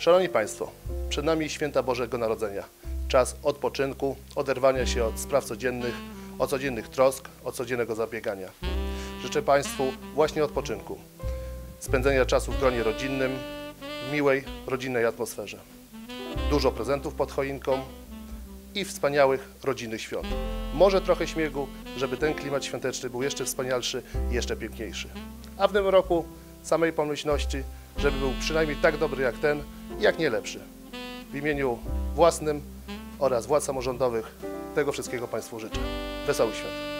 Szanowni Państwo, przed nami święta Bożego Narodzenia. Czas odpoczynku, oderwania się od spraw codziennych, od codziennych trosk, od codziennego zabiegania. Życzę Państwu właśnie odpoczynku, spędzenia czasu w gronie rodzinnym, w miłej, rodzinnej atmosferze. Dużo prezentów pod choinką i wspaniałych rodzinnych świąt. Może trochę śmiegu, żeby ten klimat świąteczny był jeszcze wspanialszy i jeszcze piękniejszy. A w tym roku samej pomyślności, żeby był przynajmniej tak dobry jak ten, jak nie lepszy. W imieniu własnym oraz władz samorządowych tego wszystkiego Państwu życzę. Wesołych świąt.